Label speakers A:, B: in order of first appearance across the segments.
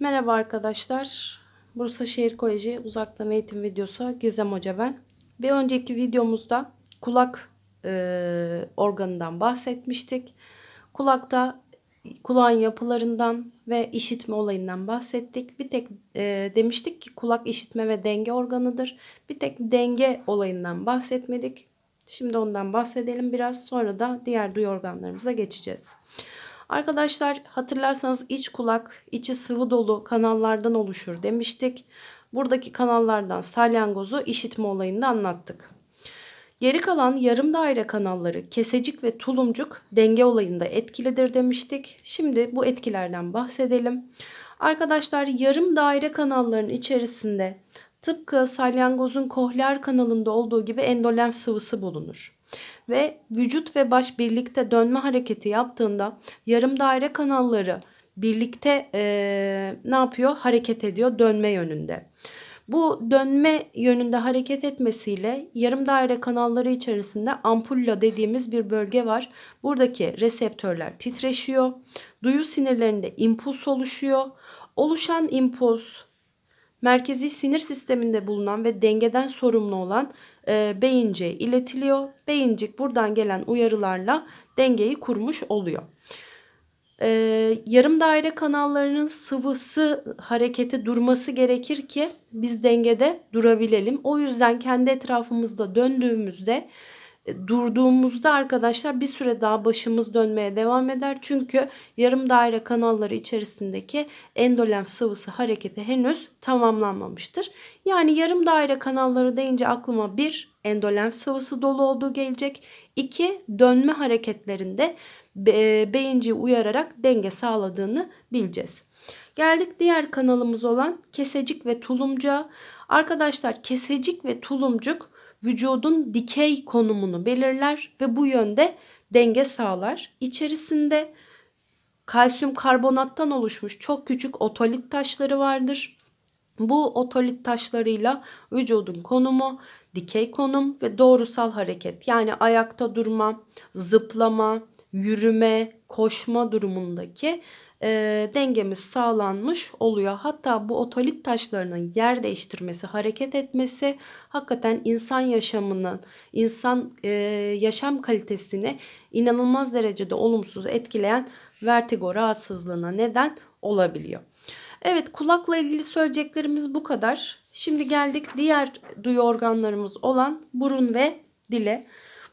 A: Merhaba arkadaşlar. Bursa Şehir Koleji uzaktan eğitim videosu Gizem Hoca ben. Bir önceki videomuzda kulak e, organından bahsetmiştik. Kulakta kulağın yapılarından ve işitme olayından bahsettik. Bir tek e, demiştik ki kulak işitme ve denge organıdır. Bir tek denge olayından bahsetmedik. Şimdi ondan bahsedelim biraz. Sonra da diğer duyu organlarımıza geçeceğiz. Arkadaşlar hatırlarsanız iç kulak içi sıvı dolu kanallardan oluşur demiştik. Buradaki kanallardan salyangozu işitme olayını anlattık. Geri kalan yarım daire kanalları kesecik ve tulumcuk denge olayında etkilidir demiştik. Şimdi bu etkilerden bahsedelim. Arkadaşlar yarım daire kanalların içerisinde tıpkı salyangozun kohleer kanalında olduğu gibi endolenf sıvısı bulunur ve vücut ve baş birlikte dönme hareketi yaptığında yarım daire kanalları birlikte e, ne yapıyor? Hareket ediyor dönme yönünde. Bu dönme yönünde hareket etmesiyle yarım daire kanalları içerisinde ampulla dediğimiz bir bölge var. Buradaki reseptörler titreşiyor. Duyu sinirlerinde impuls oluşuyor. Oluşan impuls merkezi sinir sisteminde bulunan ve dengeden sorumlu olan e, beyinciğe iletiliyor. Beyincik buradan gelen uyarılarla dengeyi kurmuş oluyor. E, yarım daire kanallarının sıvısı hareketi durması gerekir ki biz dengede durabilelim. O yüzden kendi etrafımızda döndüğümüzde durduğumuzda arkadaşlar bir süre daha başımız dönmeye devam eder. Çünkü yarım daire kanalları içerisindeki endolenf sıvısı hareketi henüz tamamlanmamıştır. Yani yarım daire kanalları deyince aklıma bir endolenf sıvısı dolu olduğu gelecek. İki dönme hareketlerinde be beyinciyi uyararak denge sağladığını bileceğiz. Geldik diğer kanalımız olan kesecik ve tulumcuğa. Arkadaşlar kesecik ve tulumcuk vücudun dikey konumunu belirler ve bu yönde denge sağlar. İçerisinde kalsiyum karbonattan oluşmuş çok küçük otolit taşları vardır. Bu otolit taşlarıyla vücudun konumu, dikey konum ve doğrusal hareket yani ayakta durma, zıplama, yürüme, koşma durumundaki e, dengemiz sağlanmış oluyor. Hatta bu otolit taşlarının yer değiştirmesi, hareket etmesi hakikaten insan yaşamının, insan e, yaşam kalitesini inanılmaz derecede olumsuz etkileyen vertigo rahatsızlığına neden olabiliyor. Evet kulakla ilgili söyleyeceklerimiz bu kadar. Şimdi geldik diğer duyu organlarımız olan burun ve dile.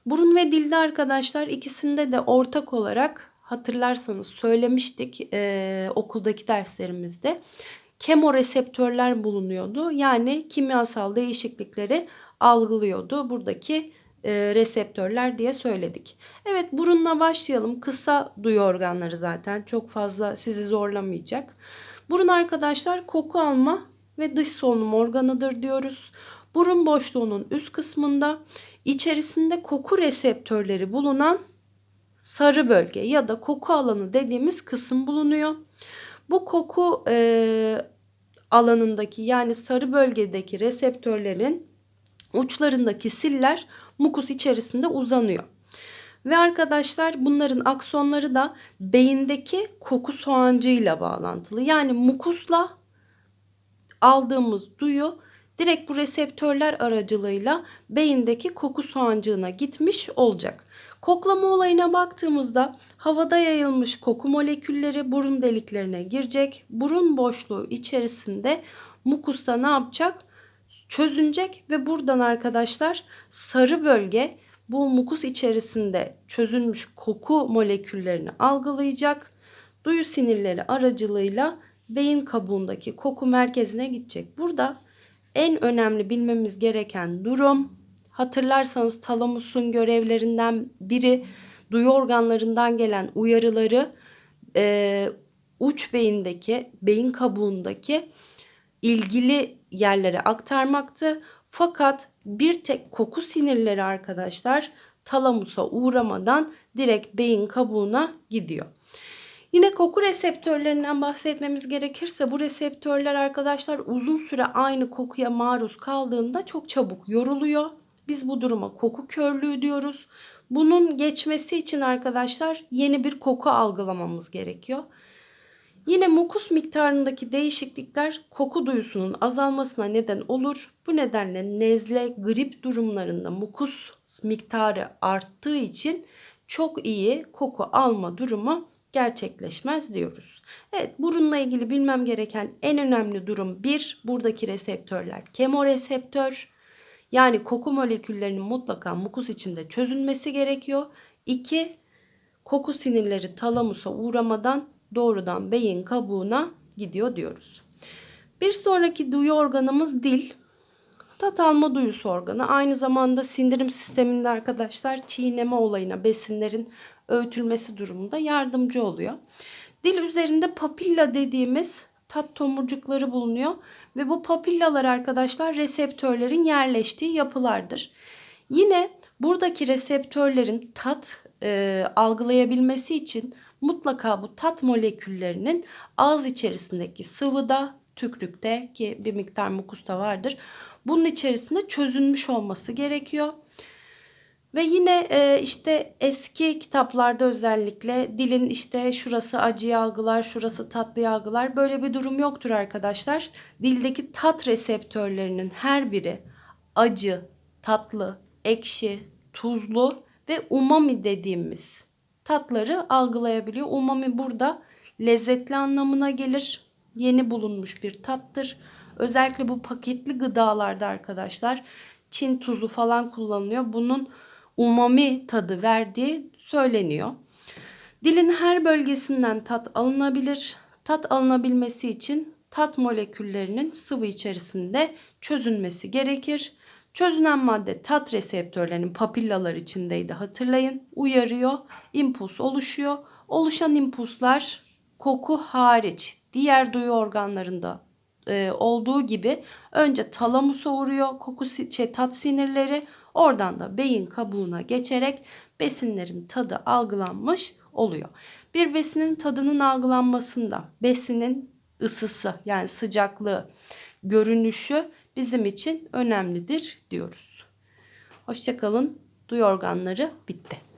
A: Burun ve dilde arkadaşlar ikisinde de ortak olarak hatırlarsanız söylemiştik e, okuldaki derslerimizde kemoreseptörler bulunuyordu. Yani kimyasal değişiklikleri algılıyordu buradaki e, reseptörler diye söyledik. Evet burunla başlayalım. Kısa duyu organları zaten çok fazla sizi zorlamayacak. Burun arkadaşlar koku alma ve dış solunum organıdır diyoruz. Burun boşluğunun üst kısmında içerisinde koku reseptörleri bulunan sarı bölge ya da koku alanı dediğimiz kısım bulunuyor. Bu koku e, alanındaki yani sarı bölgedeki reseptörlerin uçlarındaki siller mukus içerisinde uzanıyor. Ve arkadaşlar bunların aksonları da beyindeki koku soğancığıyla bağlantılı. Yani mukusla aldığımız duyu direkt bu reseptörler aracılığıyla beyindeki koku soğancığına gitmiş olacak. Koklama olayına baktığımızda havada yayılmış koku molekülleri burun deliklerine girecek. Burun boşluğu içerisinde mukusta ne yapacak? Çözünecek ve buradan arkadaşlar sarı bölge bu mukus içerisinde çözülmüş koku moleküllerini algılayacak. Duyu sinirleri aracılığıyla beyin kabuğundaki koku merkezine gidecek. Burada en önemli bilmemiz gereken durum hatırlarsanız talamusun görevlerinden biri duyu organlarından gelen uyarıları e, uç beyindeki beyin kabuğundaki ilgili yerlere aktarmaktı. Fakat bir tek koku sinirleri arkadaşlar talamusa uğramadan direkt beyin kabuğuna gidiyor. Yine koku reseptörlerinden bahsetmemiz gerekirse bu reseptörler arkadaşlar uzun süre aynı kokuya maruz kaldığında çok çabuk yoruluyor. Biz bu duruma koku körlüğü diyoruz. Bunun geçmesi için arkadaşlar yeni bir koku algılamamız gerekiyor. Yine mukus miktarındaki değişiklikler koku duyusunun azalmasına neden olur. Bu nedenle nezle, grip durumlarında mukus miktarı arttığı için çok iyi koku alma durumu gerçekleşmez diyoruz. Evet burunla ilgili bilmem gereken en önemli durum bir buradaki reseptörler kemoreseptör yani koku moleküllerinin mutlaka mukus içinde çözülmesi gerekiyor. İki koku sinirleri talamusa uğramadan doğrudan beyin kabuğuna gidiyor diyoruz. Bir sonraki duyu organımız dil. Tat alma duyusu organı. Aynı zamanda sindirim sisteminde arkadaşlar çiğneme olayına besinlerin öğütülmesi durumunda yardımcı oluyor. Dil üzerinde papilla dediğimiz tat tomurcukları bulunuyor ve bu papillalar arkadaşlar reseptörlerin yerleştiği yapılardır. Yine buradaki reseptörlerin tat e, algılayabilmesi için mutlaka bu tat moleküllerinin ağız içerisindeki sıvıda, tükrükte ki bir miktar mukusta vardır. Bunun içerisinde çözülmüş olması gerekiyor. Ve yine e, işte eski kitaplarda özellikle dilin işte şurası acı algılar, şurası tatlı algılar böyle bir durum yoktur arkadaşlar. Dildeki tat reseptörlerinin her biri acı, tatlı, ekşi, tuzlu ve umami dediğimiz tatları algılayabiliyor. Umami burada lezzetli anlamına gelir. Yeni bulunmuş bir tattır. Özellikle bu paketli gıdalarda arkadaşlar Çin tuzu falan kullanılıyor. Bunun umami tadı verdiği söyleniyor. Dilin her bölgesinden tat alınabilir. Tat alınabilmesi için tat moleküllerinin sıvı içerisinde çözünmesi gerekir. Çözünen madde tat reseptörlerinin papillalar içindeydi hatırlayın. Uyarıyor, impuls oluşuyor. Oluşan impulslar koku hariç diğer duyu organlarında e, olduğu gibi önce talamusa uğruyor koku şey, tat sinirleri oradan da beyin kabuğuna geçerek besinlerin tadı algılanmış oluyor. Bir besinin tadının algılanmasında besinin ısısı yani sıcaklığı, görünüşü bizim için önemlidir diyoruz. Hoşçakalın. Duyu organları bitti.